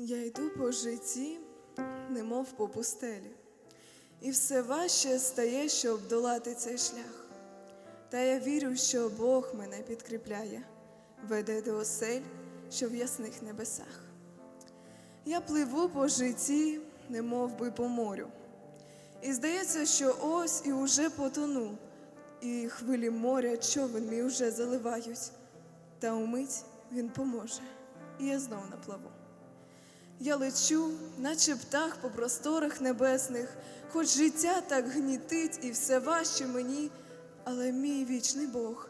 Я йду по житті, немов по пустелі, і все важче стає, щоб долати цей шлях. Та я вірю, що Бог мене підкріпляє, веде до осель, що в ясних небесах. Я пливу по житті, немов би по морю. І здається, що ось і уже потону, і хвилі моря човен мій уже заливають, та умить він поможе, і я знов наплаву. Я лечу, наче птах по просторах небесних, хоч життя так гнітить і все важче мені, але мій вічний Бог,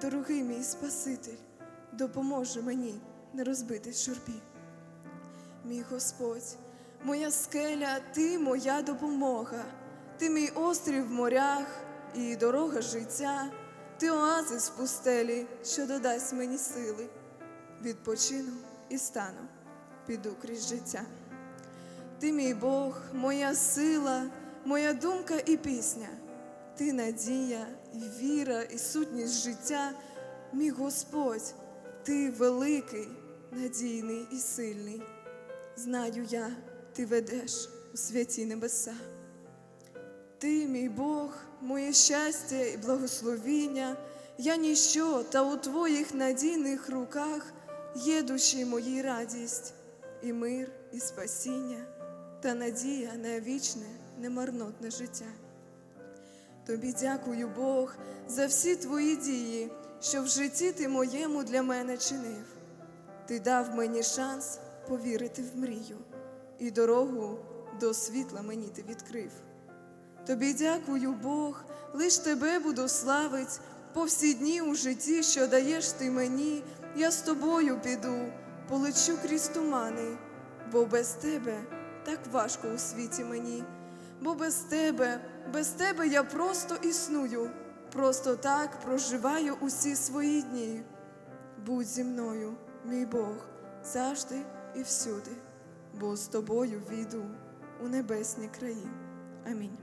дорогий мій Спаситель, допоможе мені не розбитись журбі. Мій Господь, моя скеля, ти моя допомога, ти мій острів в морях і дорога життя, ти оазис в пустелі, що додасть мені сили. Відпочину і стану, піду крізь життя. Ти мій Бог, моя сила, моя думка і пісня, ти надія, і віра, і сутність життя, мій Господь, ти великий, надійний і сильний. Знаю я, ти ведеш у святі небеса. Ти, мій Бог, моє щастя і благословіння, я ніщо, та у твоїх надійних руках є душі моїй радість, і мир, і спасіння, та надія на вічне, немарнотне життя. Тобі дякую, Бог, за всі твої дії, що в житті ти моєму для мене чинив. Ти дав мені шанс повірити в мрію, і дорогу до світла мені ти відкрив. Тобі дякую, Бог, лиш тебе буду славить по всі дні у житті, що даєш ти мені, я з тобою піду, полечу крізь тумани, бо без тебе так важко у світі мені, бо без тебе, без тебе я просто існую, просто так проживаю усі свої дні. Будь зі мною, мій Бог, завжди і всюди, бо з тобою війду у небесні краї. Амінь.